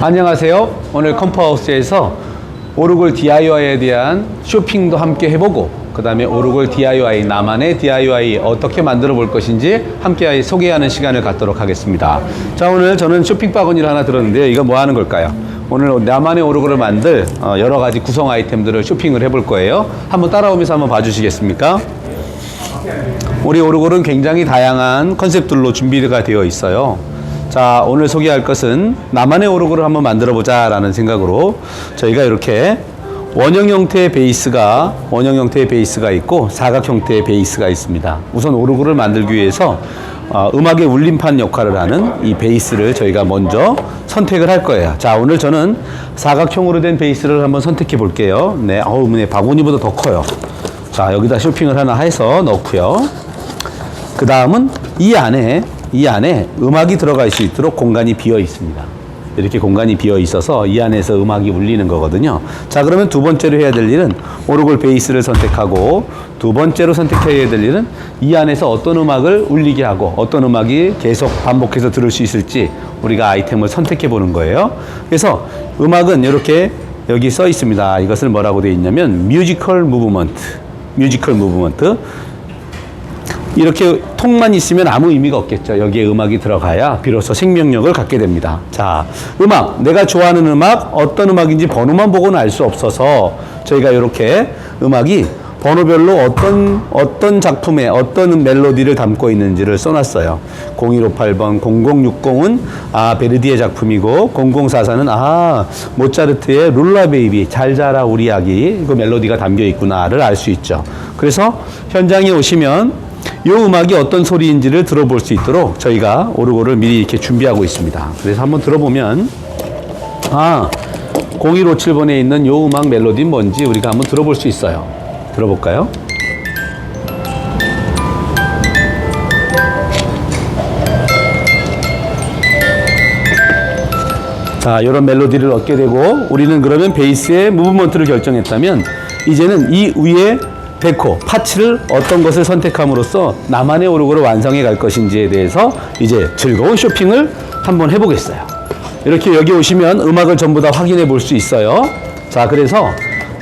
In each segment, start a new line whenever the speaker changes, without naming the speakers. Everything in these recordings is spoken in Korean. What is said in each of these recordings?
안녕하세요. 오늘 컴퍼하우스에서 오르골 DIY에 대한 쇼핑도 함께 해보고 그 다음에 오르골 DIY 나만의 DIY 어떻게 만들어 볼 것인지 함께 소개하는 시간을 갖도록 하겠습니다. 자 오늘 저는 쇼핑 바구니를 하나 들었는데요. 이거 뭐 하는 걸까요? 오늘 나만의 오르골을 만들 어, 여러 가지 구성 아이템들을 쇼핑을 해볼 거예요. 한번 따라오면서 한번 봐주시겠습니까? 우리 오르골은 굉장히 다양한 컨셉들로 준비가 되어 있어요. 자, 오늘 소개할 것은 나만의 오르골을 한번 만들어 보자 라는 생각으로 저희가 이렇게 원형 형태의 베이스가 원형 형태의 베이스가 있고 사각 형태의 베이스가 있습니다. 우선 오르골을 만들기 위해서 어, 음악의 울림판 역할을 하는 이 베이스를 저희가 먼저 선택을 할 거예요. 자, 오늘 저는 사각형으로 된 베이스를 한번 선택해 볼게요. 네, 어우, 네, 바구니보다 더 커요. 자, 여기다 쇼핑을 하나 해서 넣고요. 그 다음은 이 안에 이 안에 음악이 들어갈 수 있도록 공간이 비어 있습니다. 이렇게 공간이 비어 있어서 이 안에서 음악이 울리는 거거든요. 자, 그러면 두 번째로 해야 될 일은 오르골 베이스를 선택하고 두 번째로 선택해야 될 일은 이 안에서 어떤 음악을 울리게 하고 어떤 음악이 계속 반복해서 들을 수 있을지 우리가 아이템을 선택해 보는 거예요. 그래서 음악은 이렇게 여기 써 있습니다. 이것을 뭐라고 되어 있냐면 뮤지컬 무브먼트. 뮤지컬 무브먼트. 이렇게 통만 있으면 아무 의미가 없겠죠. 여기에 음악이 들어가야 비로소 생명력을 갖게 됩니다. 자, 음악. 내가 좋아하는 음악, 어떤 음악인지 번호만 보고는 알 수 없어서 저희가 이렇게 음악이 번호별로 어떤, 어떤 작품에 어떤 멜로디를 담고 있는지를 써놨어요. 0158번 0060은 아, 베르디의 작품이고 0044는 아, 모차르트의 룰라 베이비, 잘 자라 우리 아기, 그 멜로디가 담겨 있구나를 알 수 있죠. 그래서 현장에 오시면 이 음악이 어떤 소리인지를 들어볼 수 있도록 저희가 오르골을 미리 이렇게 준비하고 있습니다. 그래서 한번 들어보면 아 0157번에 있는 이 음악 멜로디는 뭔지 우리가 한번 들어볼 수 있어요. 들어볼까요? 자, 이런 멜로디를 얻게 되고 우리는 그러면 베이스의 무브먼트를 결정했다면 이제는 이 위에 데코, 파츠를 어떤 것을 선택함으로써 나만의 오르골을 완성해 갈 것인지에 대해서 이제 즐거운 쇼핑을 한번 해보겠어요. 이렇게 여기 오시면 음악을 전부 다 확인해 볼 수 있어요. 자, 그래서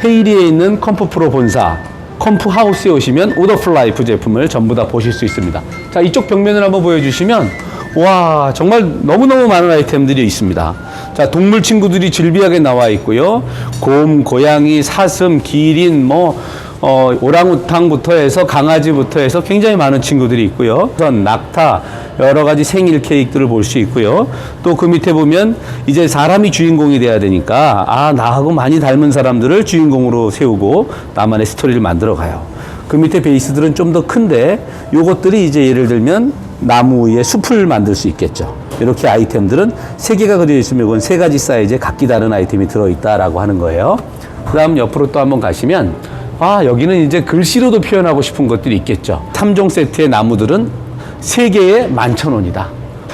헤이리에 있는 컴프 프로 본사, 컴프 하우스에 오시면 오더풀 라이프 제품을 전부 다 보실 수 있습니다. 자, 이쪽 벽면을 한번 보여주시면 와, 정말 너무너무 많은 아이템들이 있습니다. 자, 동물 친구들이 즐비하게 나와 있고요. 곰, 고양이, 사슴, 기린, 뭐, 어, 오랑우탕부터 해서 강아지부터 해서 굉장히 많은 친구들이 있고요. 우선 낙타, 여러 가지 생일 케이크들을 볼 수 있고요. 또 그 밑에 보면 이제 사람이 주인공이 돼야 되니까 아, 나하고 많이 닮은 사람들을 주인공으로 세우고 나만의 스토리를 만들어 가요. 그 밑에 베이스들은 좀 더 큰데 요것들이 이제 예를 들면 나무 위에 숲을 만들 수 있겠죠. 이렇게 아이템들은 세 개가 그려져 있으면 이건 세 가지 사이즈의 각기 다른 아이템이 들어있다라고 하는 거예요. 그 다음 옆으로 또 한번 가시면 아, 여기는 이제 글씨로도 표현하고 싶은 것들이 있겠죠. 3종 세트의 나무들은 세개에 만천 원이다.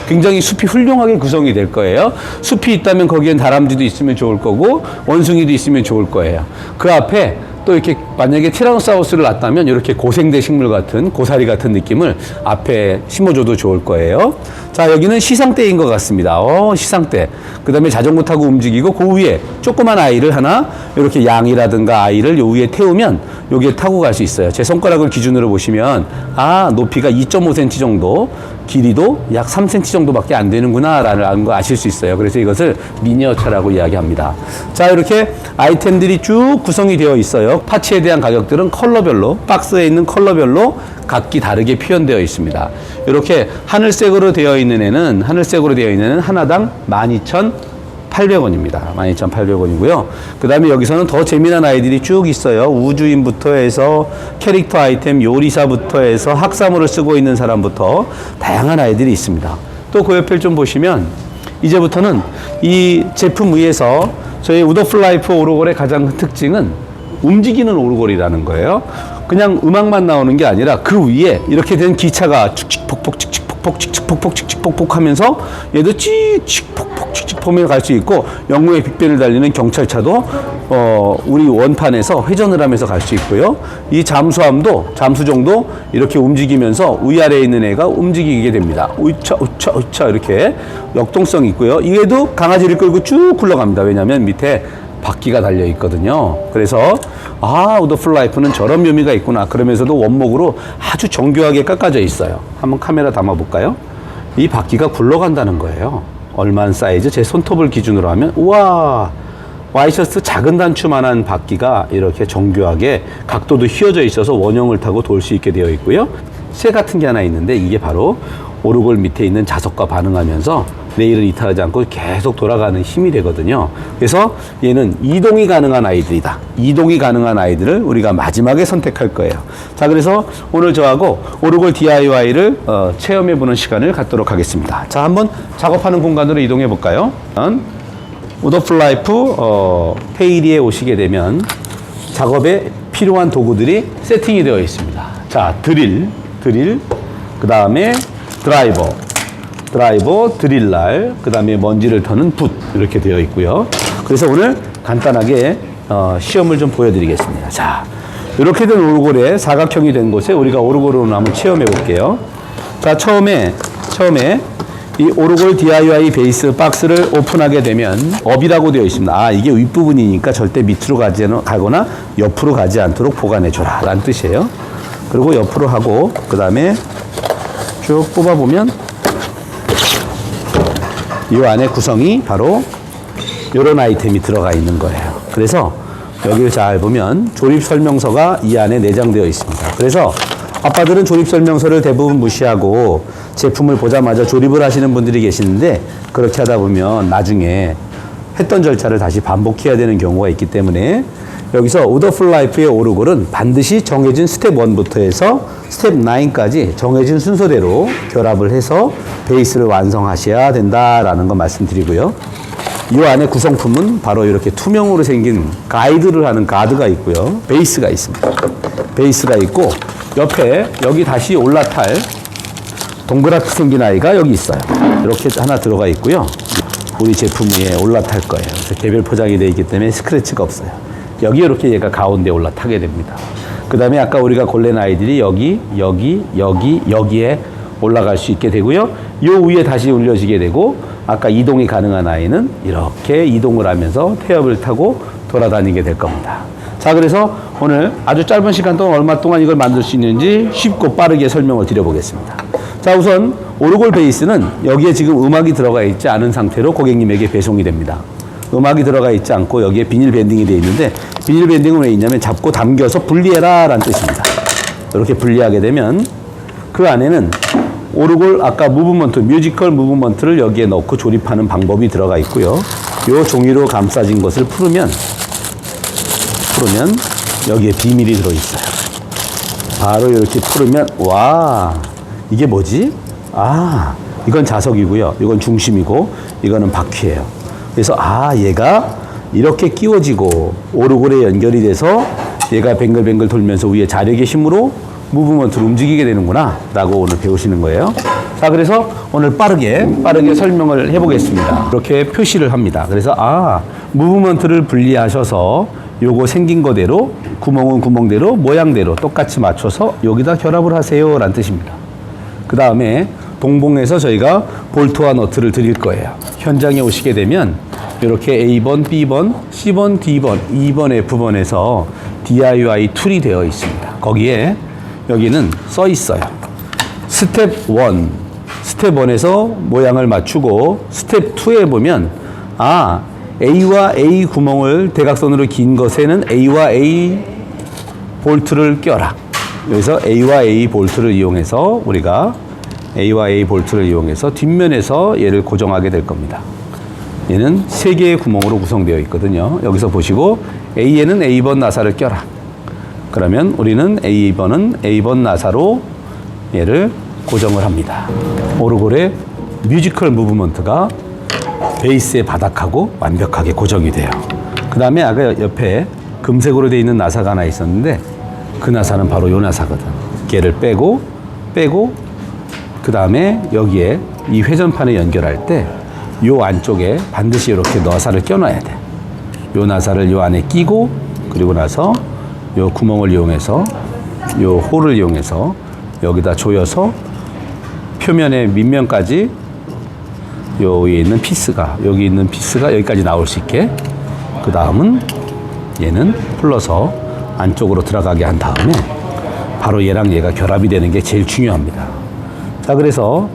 굉장히 숲이 훌륭하게 구성이 될 거예요. 숲이 있다면 거기엔 다람쥐도 있으면 좋을 거고 원숭이도 있으면 좋을 거예요. 그 앞에 또 이렇게 만약에 티라노사우스를 놨다면 이렇게 고생대 식물 같은 고사리 같은 느낌을 앞에 심어줘도 좋을 거예요. 자 여기는 시상대인 것 같습니다. 어 시상대. 그 다음에 자전거 타고 움직이고 그 위에 조그만 아이를 하나 이렇게 양이라든가 아이를 요 위에 태우면 여기에 타고 갈 수 있어요. 제 손가락을 기준으로 보시면 아 높이가 2.5cm 정도 길이도 약 3cm 정도밖에 안 되는구나 라는 거 아실 수 있어요. 그래서 이것을 미니어처라고 이야기합니다. 자, 이렇게 아이템들이 쭉 구성이 되어 있어요. 파츠에 대한 가격들은 컬러별로, 박스에 있는 컬러별로 각기 다르게 표현되어 있습니다. 이렇게 하늘색으로 되어 있는 애는, 하늘색으로 되어 있는 애는 하나당 12,800원입니다. 12,800원이고요. 그 다음에 여기서는 더 재미난 아이들이 쭉 있어요. 우주인부터 해서 캐릭터 아이템, 요리사부터 해서 학사물을 쓰고 있는 사람부터 다양한 아이들이 있습니다. 또 그 옆을 좀 보시면 이제부터는 이 제품 위에서 저희 우더플라이프 오르골의 가장 큰 특징은 움직이는 오르골이라는 거예요. 그냥 음악만 나오는 게 아니라 그 위에 이렇게 된 기차가 축축 폭폭 축축 폭폭 축축 폭폭 축축 폭폭 하면서 얘도 칙칙폭폭 축축폭면 갈 수 있고 영웅의 빅벤을 달리는 경찰차도 어, 우리 원판에서 회전을 하면서 갈 수 있고요. 이 잠수함도 잠수정도 이렇게 움직이면서 위아래에 있는 애가 움직이게 됩니다. 우차 우차 우차 이렇게 역동성이 있고요. 이게도 강아지를 끌고 쭉 굴러갑니다. 왜냐하면 밑에 바퀴가 달려 있거든요. 그래서 아 우더풀 라이프는 저런 묘미가 있구나. 그러면서도 원목으로 아주 정교하게 깎아져 있어요. 한번 카메라 담아 볼까요? 이 바퀴가 굴러간다는 거예요. 얼마나 사이즈? 제 손톱을 기준으로 하면 우와 와이셔츠 작은 단추만한 바퀴가 이렇게 정교하게 각도도 휘어져 있어서 원형을 타고 돌 수 있게 되어 있고요. 쇠 같은 게 하나 있는데 이게 바로 오르골 밑에 있는 자석과 반응하면서 레일을 이탈하지 않고 계속 돌아가는 힘이 되거든요. 그래서 얘는 이동이 가능한 아이들이다. 이동이 가능한 아이들을 우리가 마지막에 선택할 거예요. 자, 그래서 오늘 저하고 오르골 DIY를 어, 체험해 보는 시간을 갖도록 하겠습니다. 자, 한번 작업하는 공간으로 이동해 볼까요? 우더플라이프 어, 페이리에 오시게 되면 작업에 필요한 도구들이 세팅이 되어 있습니다. 자, 드릴, 드릴, 그 다음에 드라이버, 드라이버, 드릴날, 그 다음에 먼지를 터는 붓 이렇게 되어 있고요. 그래서 오늘 간단하게 어, 시험을 좀 보여드리겠습니다. 자, 이렇게 된 오르골에 사각형이 된 곳에 우리가 오르골을 한번 체험해 볼게요. 자, 처음에 처음에 이 오르골 DIY 베이스 박스를 오픈하게 되면 업이라고 되어 있습니다. 아, 이게 윗부분이니까 절대 밑으로 가지, 가거나 옆으로 가지 않도록 보관해 줘라. 라는 뜻이에요. 그리고 옆으로 하고, 그 다음에 쭉 뽑아보면 이 안에 구성이 바로 이런 아이템이 들어가 있는 거예요. 그래서 여기를 잘 보면 조립 설명서가 이 안에 내장되어 있습니다. 그래서 아빠들은 조립 설명서를 대부분 무시하고 제품을 보자마자 조립을 하시는 분들이 계시는데 그렇게 하다 보면 나중에 했던 절차를 다시 반복해야 되는 경우가 있기 때문에 여기서 오더풀 라이프의 오르골은 반드시 정해진 스텝 1부터 해서 스텝 9까지 정해진 순서대로 결합을 해서 베이스를 완성하셔야 된다라는 거 말씀드리고요. 이 안에 구성품은 바로 이렇게 투명으로 생긴 가이드를 하는 가드가 있고요. 베이스가 있습니다. 베이스가 있고 옆에 여기 다시 올라탈 동그랗게 생긴 아이가 여기 있어요. 이렇게 하나 들어가 있고요. 우리 제품 위에 올라탈 거예요. 그래서 개별 포장이 되어 있기 때문에 스크래치가 없어요. 여기 이렇게 얘가 가운데 올라타게 됩니다. 그 다음에 아까 우리가 골렌 아이들이 여기, 여기, 여기, 여기에 올라갈 수 있게 되고요. 요 위에 다시 올려지게 되고 아까 이동이 가능한 아이는 이렇게 이동을 하면서 태엽을 타고 돌아다니게 될 겁니다. 자, 그래서 오늘 아주 짧은 시간 동안 얼마 동안 이걸 만들 수 있는지 쉽고 빠르게 설명을 드려보겠습니다. 자, 우선 오르골 베이스는 여기에 지금 음악이 들어가 있지 않은 상태로 고객님에게 배송이 됩니다. 음악이 들어가 있지 않고 여기에 비닐 밴딩이 되어 있는데 비닐 밴딩은 왜 있냐면 잡고 당겨서 분리해라 라는 뜻입니다. 이렇게 분리하게 되면 그 안에는 오르골 아까 무브먼트 뮤지컬 무브먼트를 여기에 넣고 조립하는 방법이 들어가 있고요. 요 종이로 감싸진 것을 풀으면 풀으면 여기에 비밀이 들어 있어요. 바로 이렇게 풀으면 와 이게 뭐지? 아 이건 자석이고요. 이건 중심이고 이거는 바퀴예요. 그래서 아 얘가 이렇게 끼워지고 오르골에 연결이 돼서 얘가 뱅글뱅글 돌면서 위에 자력의 힘으로 무브먼트를 움직이게 되는구나 라고 오늘 배우시는 거예요. 자 그래서 오늘 빠르게 빠르게 설명을 해보겠습니다. 이렇게 표시를 합니다. 그래서 아 무브먼트를 분리하셔서 요거 생긴 거대로 구멍은 구멍대로 모양대로 똑같이 맞춰서 여기다 결합을 하세요 라는 뜻입니다. 그 다음에 동봉해서 저희가 볼트와 너트를 드릴 거예요. 현장에 오시게 되면 이렇게 A번, B번, C번, D번, 2번, F번에서 DIY 툴이 되어 있습니다. 거기에 여기는 써 있어요. 스텝 1, 스텝 1에서 모양을 맞추고 스텝 2에 보면 아 A와 A 구멍을 대각선으로 긴 것에는 A와 A 볼트를 껴라. 여기서 A와 A 볼트를 이용해서 우리가 A와 A 볼트를 이용해서 뒷면에서 얘를 고정하게 될 겁니다. 얘는 세 개의 구멍으로 구성되어 있거든요. 여기서 보시고 A에는 A번 나사를 껴라. 그러면 우리는 A번은 A번 나사로 얘를 고정을 합니다. 오르골의 뮤지컬 무브먼트가 베이스의 바닥하고 완벽하게 고정이 돼요. 그 다음에 아까 옆에 금색으로 되어 있는 나사가 하나 있었는데 그 나사는 바로 요 나사거든. 걔를 빼고 빼고 그 다음에 여기에 이 회전판에 연결할 때 요 안쪽에 반드시 이렇게 너사를 껴놔야 돼. 요 나사를 요 안에 끼고 그리고 나서 요 구멍을 이용해서 요 홀을 이용해서 여기다 조여서 표면의 밑면까지 요 위에 있는 피스가 여기 있는 피스가 여기까지 나올 수 있게 그 다음은 얘는 풀러서 안쪽으로 들어가게 한 다음에 바로 얘랑 얘가 결합이 되는 게 제일 중요합니다. 자 그래서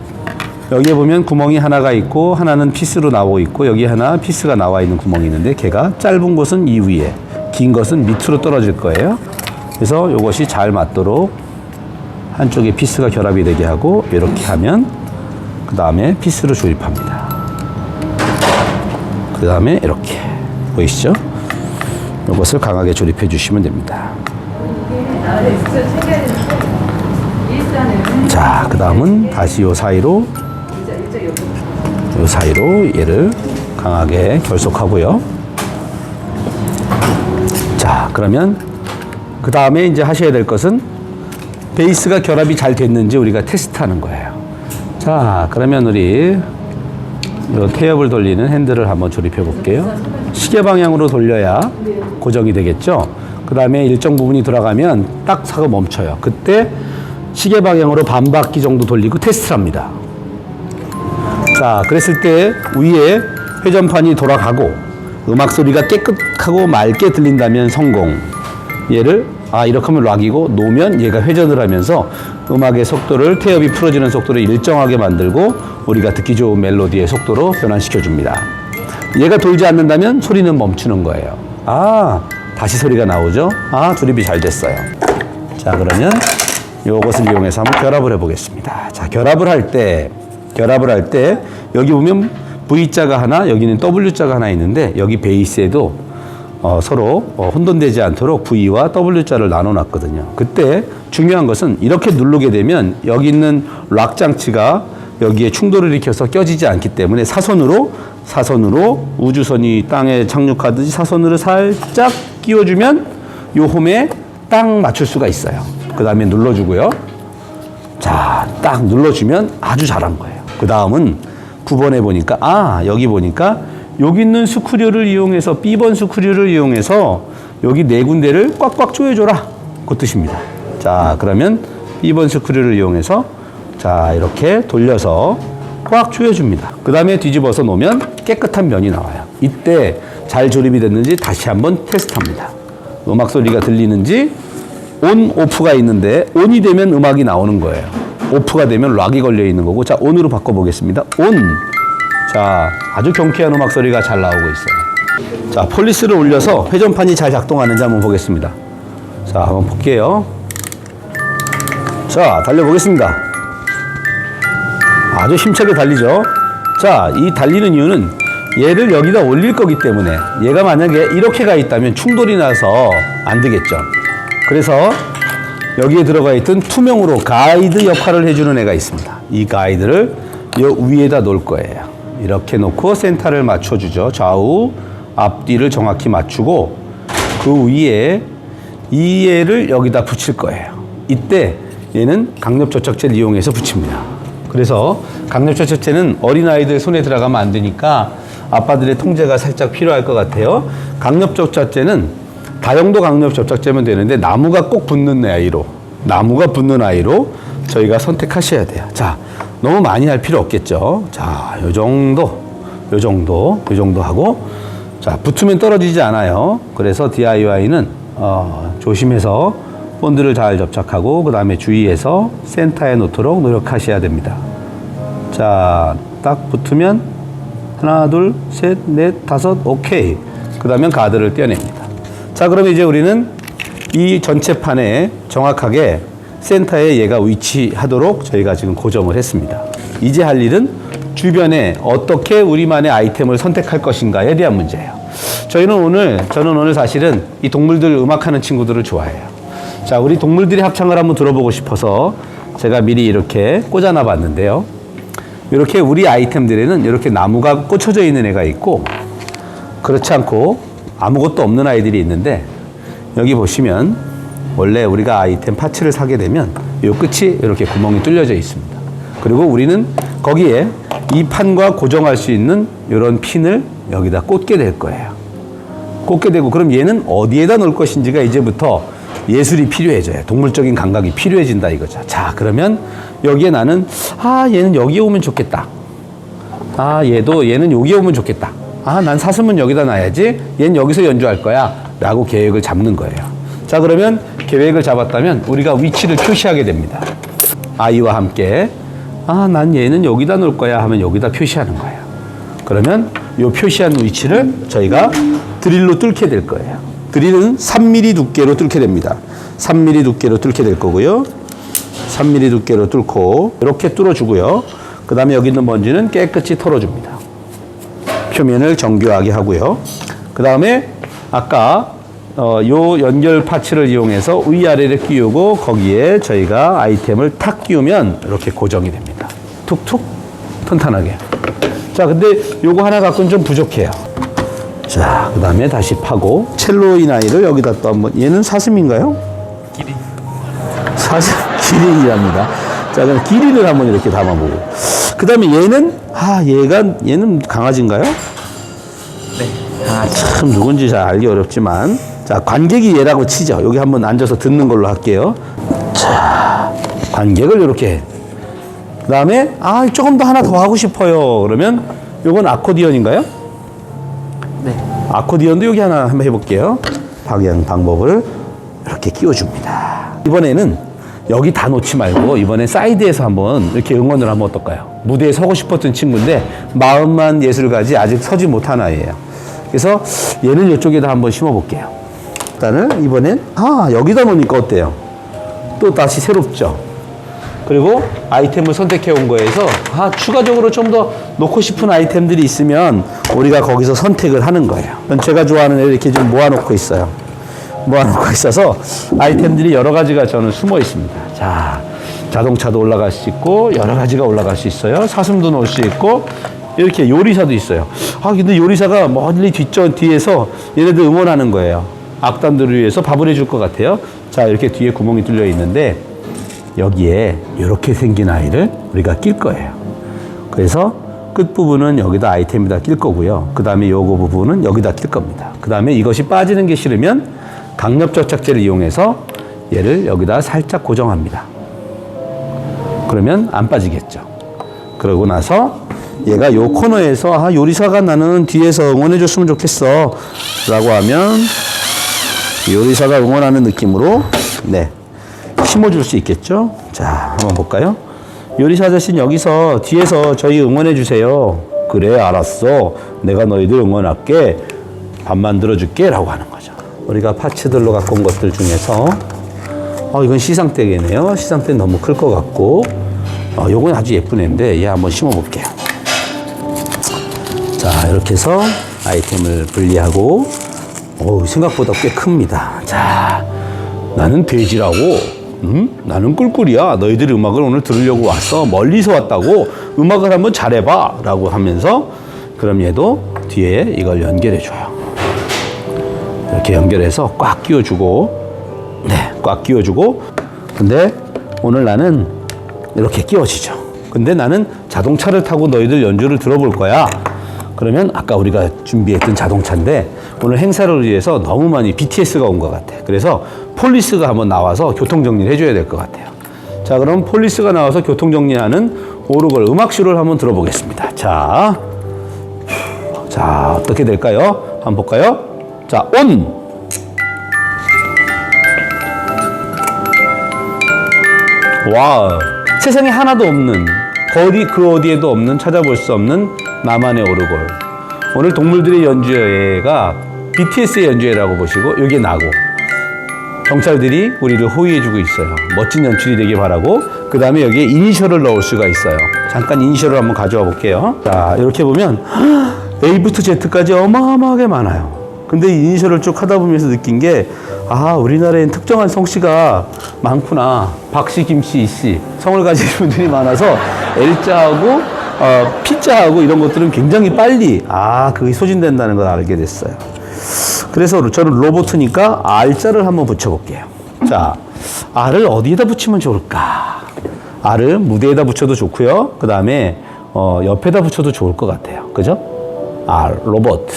여기에 보면 구멍이 하나가 있고 하나는 피스로 나오고 있고 여기 하나 피스가 나와 있는 구멍이 있는데 걔가 짧은 곳은 이 위에 긴 것은 밑으로 떨어질 거예요. 그래서 이것이 잘 맞도록 한쪽에 피스가 결합이 되게 하고 이렇게 하면 그 다음에 피스를 조립합니다. 그 다음에 이렇게 보이시죠? 이것을 강하게 조립해 주시면 됩니다. 자, 그 다음은 다시 요 사이로 요 사이로 얘를 강하게 결속하고요. 자, 그러면 그 다음에 이제 하셔야 될 것은 베이스가 결합이 잘 됐는지 우리가 테스트하는 거예요. 자, 그러면 우리 요 태엽을 돌리는 핸들을 한번 조립해 볼게요. 시계 방향으로 돌려야 고정이 되겠죠. 그 다음에 일정 부분이 들어가면 딱 사고 멈춰요. 그때 시계 방향으로 반 바퀴 정도 돌리고 테스트를 합니다. 자, 그랬을 때 위에 회전판이 돌아가고 음악 소리가 깨끗하고 맑게 들린다면 성공. 얘를 아 이렇게 하면 락이고 놓으면 얘가 회전을 하면서 음악의 속도를 태엽이 풀어지는 속도를 일정하게 만들고 우리가 듣기 좋은 멜로디의 속도로 변환시켜 줍니다. 얘가 돌지 않는다면 소리는 멈추는 거예요. 아 다시 소리가 나오죠. 아 조립이 잘 됐어요. 자 그러면 이것을 이용해서 한번 결합을 해보겠습니다. 자 결합을 할 때 결합을 할 때 여기 보면 V자가 하나 여기는 W자가 하나 있는데 여기 베이스에도 어, 서로 어, 혼돈되지 않도록 V와 W자를 나눠 놨거든요. 그때 중요한 것은 이렇게 누르게 되면 여기 있는 락 장치가 여기에 충돌을 일으켜서 껴지지 않기 때문에 사선으로 사선으로 우주선이 땅에 착륙하듯이 사선으로 살짝 끼워주면 요 홈에 딱 맞출 수가 있어요. 그 다음에 눌러주고요. 자, 딱 눌러주면 아주 잘한 거예요. 그 다음은 9번에 보니까, 아, 여기 보니까 여기 있는 스크류를 이용해서, B번 스크류를 이용해서 여기 네 군데를 꽉꽉 조여줘라. 그 뜻입니다. 자, 그러면 B번 스크류를 이용해서 자, 이렇게 돌려서 꽉 조여줍니다. 그 다음에 뒤집어서 놓으면 깨끗한 면이 나와요. 이때 잘 조립이 됐는지 다시 한번 테스트합니다. 음악 소리가 들리는지 온, 오프가 있는데 온이 되면 음악이 나오는 거예요. 오프가 되면 락이 걸려 있는 거고 자 온으로 바꿔보겠습니다. 온. 자 아주 경쾌한 음악 소리가 잘 나오고 있어요. 자 폴리스를 올려서 회전판이 잘 작동하는지 한번 보겠습니다. 자 한번 볼게요. 자 달려보겠습니다. 아주 힘차게 달리죠. 자 이 달리는 이유는 얘를 여기다 올릴 거기 때문에 얘가 만약에 이렇게 가 있다면 충돌이 나서 안 되겠죠. 그래서 여기에 들어가 있던 투명으로 가이드 역할을 해주는 애가 있습니다. 이 가이드를 요 위에다 놓을 거예요. 이렇게 놓고 센터를 맞춰주죠. 좌우 앞뒤를 정확히 맞추고 그 위에 이 애를 여기다 붙일 거예요. 이때 얘는 강력 접착제를 이용해서 붙입니다. 그래서 강력 접착제는 어린아이들 손에 들어가면 안 되니까 아빠들의 통제가 살짝 필요할 것 같아요. 강력 접착제는 다용도 강력 접착제면 되는데 나무가 꼭 붙는 아이로 나무가 붙는 아이로 저희가 선택하셔야 돼요. 자, 너무 많이 할 필요 없겠죠. 자, 요 정도, 요 정도, 요 정도 하고 자 붙으면 떨어지지 않아요. 그래서 DIY는 어, 조심해서 본드를 잘 접착하고 그 다음에 주의해서 센터에 놓도록 노력하셔야 됩니다. 자, 딱 붙으면 하나, 둘, 셋, 넷, 다섯, 오케이. 그 다음에 가드를 떼어냅니다. 자, 그럼 이제 우리는 이 전체 판에 정확하게 센터에 얘가 위치하도록 저희가 지금 고정을 했습니다. 이제 할 일은 주변에 어떻게 우리만의 아이템을 선택할 것인가에 대한 문제예요. 저희는 오늘, 저는 오늘 사실은 이 동물들 음악하는 친구들을 좋아해요. 자, 우리 동물들의 합창을 한번 들어보고 싶어서 제가 미리 이렇게 꽂아놔 봤는데요. 이렇게 우리 아이템들에는 이렇게 나무가 꽂혀져 있는 애가 있고 그렇지 않고 아무것도 없는 아이들이 있는데 여기 보시면 원래 우리가 아이템 파츠를 사게 되면 이 끝이 이렇게 구멍이 뚫려져 있습니다. 그리고 우리는 거기에 이 판과 고정할 수 있는 이런 핀을 여기다 꽂게 될 거예요. 꽂게 되고 그럼 얘는 어디에다 놓을 것인지가 이제부터 예술이 필요해져요. 동물적인 감각이 필요해진다 이거죠. 자, 그러면 여기에 나는 아, 얘는 여기에 오면 좋겠다. 아, 얘도 얘는 여기에 오면 좋겠다. 아, 난 사슴은 여기다 놔야지. 얘는 여기서 연주할 거야. 라고 계획을 잡는 거예요. 자, 그러면 계획을 잡았다면 우리가 위치를 표시하게 됩니다. 아이와 함께. 아, 난 얘는 여기다 놓을 거야 하면 여기다 표시하는 거예요. 그러면 이 표시한 위치를 저희가 드릴로 뚫게 될 거예요. 드릴은 3mm 두께로 뚫게 됩니다. 3mm 두께로 뚫게 될 거고요. 3mm 두께로 뚫고 이렇게 뚫어주고요. 그 다음에 여기 있는 먼지는 깨끗이 털어줍니다. 표면을 정교하게 하고요. 그 다음에 아까 어, 요 연결 파츠를 이용해서 위아래를 끼우고 거기에 저희가 아이템을 탁 끼우면 이렇게 고정이 됩니다. 툭툭 튼튼하게. 자, 근데 요거 하나 갖고는 좀 부족해요. 자, 그 다음에 다시 파고 첼로인 아이를 여기다 또 한번 얘는 사슴인가요?
길이
사슴 기린이랍니다. 자, 그럼 기린을 한번 이렇게 담아보고. 그 다음에 얘는 아, 얘가 얘는 강아지인가요?
네 강아지.
참 누군지 잘 알기 어렵지만. 자 관객이 얘라고 치죠. 여기 한번 앉아서 듣는 걸로 할게요. 자 관객을 이렇게. 그 다음에 아 조금 더 하나 더 하고 싶어요. 그러면 요건 아코디언인가요?
네.
아코디언도 여기 하나 한번 해볼게요. 방향 방법을 이렇게 끼워줍니다. 이번에는 여기 다 놓지 말고 이번에 사이드에서 한번 이렇게 응원을 하면 어떨까요? 무대에 서고 싶었던 친구인데 마음만 예술가지 아직 서지 못한 아이예요. 그래서 얘는 이쪽에다 한번 심어볼게요. 일단은 이번엔 아 여기다 놓으니까 어때요? 또 다시 새롭죠. 그리고 아이템을 선택해 온 거에서 아 추가적으로 좀 더 놓고 싶은 아이템들이 있으면 우리가 거기서 선택을 하는 거예요. 제가 좋아하는 애를 이렇게 좀 모아놓고 있어요. 모아놓고 있어서 아이템들이 여러 가지가 저는 숨어 있습니다. 자, 자동차도 올라갈 수 있고 여러 가지가 올라갈 수 있어요. 사슴도 놓을 수 있고 이렇게 요리사도 있어요. 아 근데 요리사가 멀리 뒷전 뒤에서 얘네들 응원하는 거예요. 악단들을 위해서 밥을 해줄 것 같아요. 자 이렇게 뒤에 구멍이 뚫려 있는데 여기에 이렇게 생긴 아이를 우리가 낄 거예요. 그래서 끝 부분은 여기다 아이템에다 낄 거고요. 그 다음에 요거 부분은 여기다 낄 겁니다. 그 다음에 이것이 빠지는 게 싫으면 강력 접착제를 이용해서 얘를 여기다 살짝 고정합니다. 그러면 안 빠지겠죠. 그러고 나서 얘가 요 코너에서 아, 요리사가 나는 뒤에서 응원해 줬으면 좋겠어. 라고 하면 요리사가 응원하는 느낌으로 네 심어줄 수 있겠죠. 자, 한번 볼까요? 요리사 아저씨는 여기서 뒤에서 저희 응원해 주세요. 그래, 알았어. 내가 너희들 응원할게. 밥 만들어 줄게. 라고 하는 거죠. 우리가 파츠들로 갖고 온 것들 중에서 어, 이건 시상대게네요. 시상대 너무 클 것 같고 어, 요건 아주 예쁜 애인데 얘 한번 심어 볼게요. 자, 이렇게 해서 아이템을 분리하고 오, 생각보다 꽤 큽니다. 자, 나는 돼지라고. 음? 나는 꿀꿀이야. 너희들 음악을 오늘 들으려고 왔어. 멀리서 왔다고. 음악을 한번 잘해봐. 라고 하면서 그럼 얘도 뒤에 이걸 연결해줘요. 이렇게 연결해서 꽉 끼워주고, 네, 꽉 끼워주고. 근데 오늘 나는 이렇게 끼워지죠. 근데 나는 자동차를 타고 너희들 연주를 들어볼 거야. 그러면 아까 우리가 준비했던 자동차인데 오늘 행사를 위해서 너무 많이 BTS가 온 것 같아. 그래서 폴리스가 한번 나와서 교통 정리를 해줘야 될 것 같아요. 자, 그럼 폴리스가 나와서 교통 정리하는 오르골 음악쇼를 한번 들어보겠습니다. 자, 자 어떻게 될까요? 한번 볼까요? 자, 온. 와, 세상에 하나도 없는 거리 그 어디에도 없는 찾아볼 수 없는 나만의 오르골. 오늘 동물들의 연주회가 BTS의 연주회라고 보시고 여기에 나고 경찰들이 우리를 호위해주고 있어요. 멋진 연출이 되길 바라고 그 다음에 여기에 이니셜을 넣을 수가 있어요. 잠깐 이니셜을 한번 가져와 볼게요. 자 이렇게 보면 A부터 Z까지 어마어마하게 많아요. 근데 이 이니셜을 쭉 하다 보면서 느낀 게, 아, 우리나라엔 특정한 성씨가 많구나. 박씨, 김씨, 이씨. 성을 가진 분들이 많아서 L자하고, 어, P자하고 이런 것들은 굉장히 빨리, 아, 그게 소진된다는 걸 알게 됐어요. 그래서 저는 로보트니까 R자를 한번 붙여볼게요. 자, R을 어디에다 붙이면 좋을까? R을 무대에다 붙여도 좋고요. 그 다음에, 어, 옆에다 붙여도 좋을 것 같아요. 그죠? R, 로봇.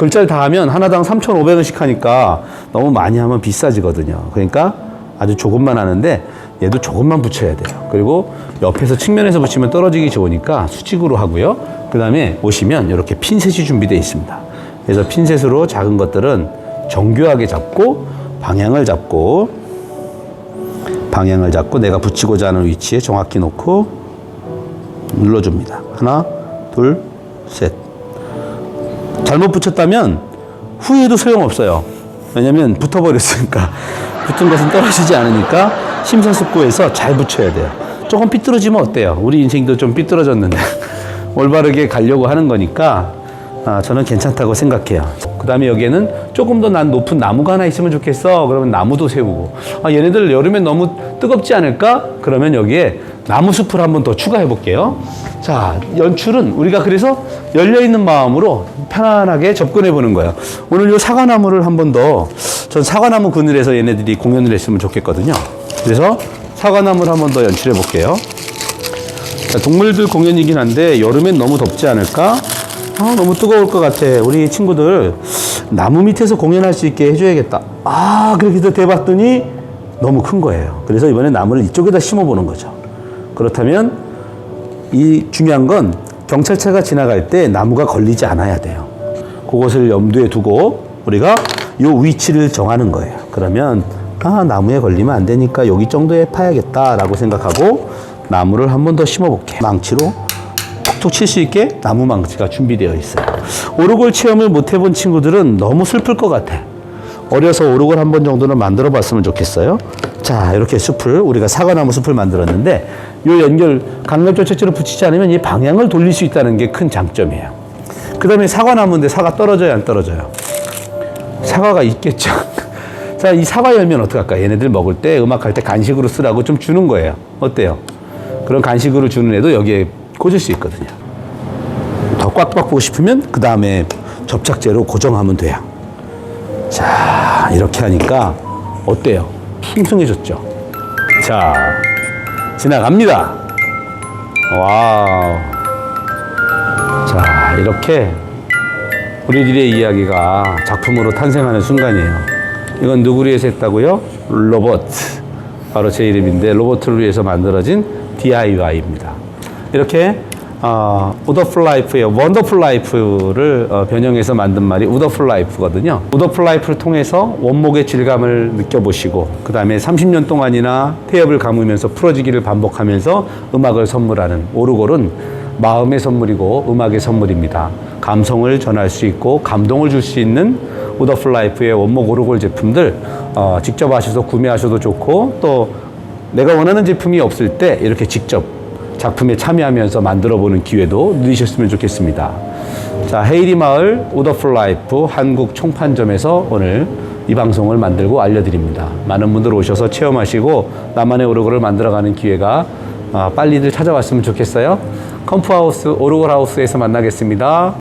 글자를 다 하면 하나당 3,500원씩 하니까 너무 많이 하면 비싸지거든요. 그러니까 아주 조금만 하는데 얘도 조금만 붙여야 돼요. 그리고 옆에서 측면에서 붙이면 떨어지기 좋으니까 수직으로 하고요. 그 다음에 보시면 이렇게 핀셋이 준비되어 있습니다. 그래서 핀셋으로 작은 것들은 정교하게 잡고 방향을 잡고 방향을 잡고 내가 붙이고자 하는 위치에 정확히 놓고 눌러줍니다. 하나, 둘, 셋. 잘못 붙였다면 후에도 소용없어요. 왜냐면 붙어버렸으니까. 붙은 것은 떨어지지 않으니까 심사숙고해서 잘 붙여야 돼요. 조금 삐뚤어지면 어때요? 우리 인생도 좀 삐뚤어졌는데 올바르게 가려고 하는 거니까 아, 저는 괜찮다고 생각해요. 그 다음에 여기에는 조금 더 난 높은 나무가 하나 있으면 좋겠어. 그러면 나무도 세우고. 아, 얘네들 여름엔 너무 뜨겁지 않을까? 그러면 여기에 나무 숲을 한번 더 추가해 볼게요. 자, 연출은 우리가 그래서 열려 있는 마음으로 편안하게 접근해 보는 거예요. 오늘 요 사과나무를 한번 더, 전 사과나무 그늘에서 얘네들이 공연을 했으면 좋겠거든요. 그래서 사과나무를 한번 더 연출해 볼게요. 자, 동물들 공연이긴 한데 여름엔 너무 덥지 않을까? 아, 너무 뜨거울 것 같아. 우리 친구들 나무 밑에서 공연할 수 있게 해줘야겠다. 아, 그렇게 또 대봤더니 너무 큰 거예요. 그래서 이번에 나무를 이쪽에다 심어보는 거죠. 그렇다면 이 중요한 건 경찰차가 지나갈 때 나무가 걸리지 않아야 돼요. 그것을 염두에 두고 우리가 요 위치를 정하는 거예요. 그러면 아 나무에 걸리면 안 되니까 여기 정도에 파야겠다라고 생각하고 나무를 한 번 더 심어볼게. 망치로 톡톡 칠 수 있게 나무 망치가 준비되어 있어요. 오르골 체험을 못 해본 친구들은 너무 슬플 것 같아. 어려서 오르골 한 번 정도는 만들어 봤으면 좋겠어요. 자, 이렇게 숲을, 우리가 사과나무 숲을 만들었는데, 요 연결, 강력조 채취로 붙이지 않으면 이 방향을 돌릴 수 있다는 게 큰 장점이에요. 그 다음에 사과나무인데 사과 떨어져요, 안 떨어져요? 사과가 있겠죠. 자, 이 사과 열면 어떡할까? 얘네들 먹을 때, 음악할 때 간식으로 쓰라고 좀 주는 거예요. 어때요? 그런 간식으로 주는 애도 여기에 꽂을 수 있거든요. 더 꽉꽉 보고 싶으면 그 다음에 접착제로 고정하면 돼요. 자, 이렇게 하니까 어때요? 풍성해졌죠? 자, 지나갑니다. 와우. 자, 이렇게 우리들의 이야기가 작품으로 탄생하는 순간이에요. 이건 누구를 위해서 했다고요? 로봇. 바로 제 이름인데 로봇을 위해서 만들어진 DIY입니다. 이렇게 어, 우더풀 라이프의 원더풀 라이프를 어, 변형해서 만든 말이 우더풀 라이프거든요. 우더풀 라이프를 통해서 원목의 질감을 느껴보시고 그 다음에 30년 동안이나 태엽을 감으면서 풀어지기를 반복하면서 음악을 선물하는 오르골은 마음의 선물이고 음악의 선물입니다. 감성을 전할 수 있고 감동을 줄 수 있는 우더풀 라이프의 원목 오르골 제품들 어, 직접 하셔서 구매하셔도 좋고 또 내가 원하는 제품이 없을 때 이렇게 직접 작품에 참여하면서 만들어 보는 기회도 누리셨으면 좋겠습니다. 자, 헤이리 마을 우더풀 라이프 한국 총판점에서 오늘 이 방송을 만들고 알려드립니다. 많은 분들 오셔서 체험하시고 나만의 오르골을 만들어가는 기회가 아, 빨리들 찾아왔으면 좋겠어요. 컴프하우스 오르골 하우스에서 만나겠습니다.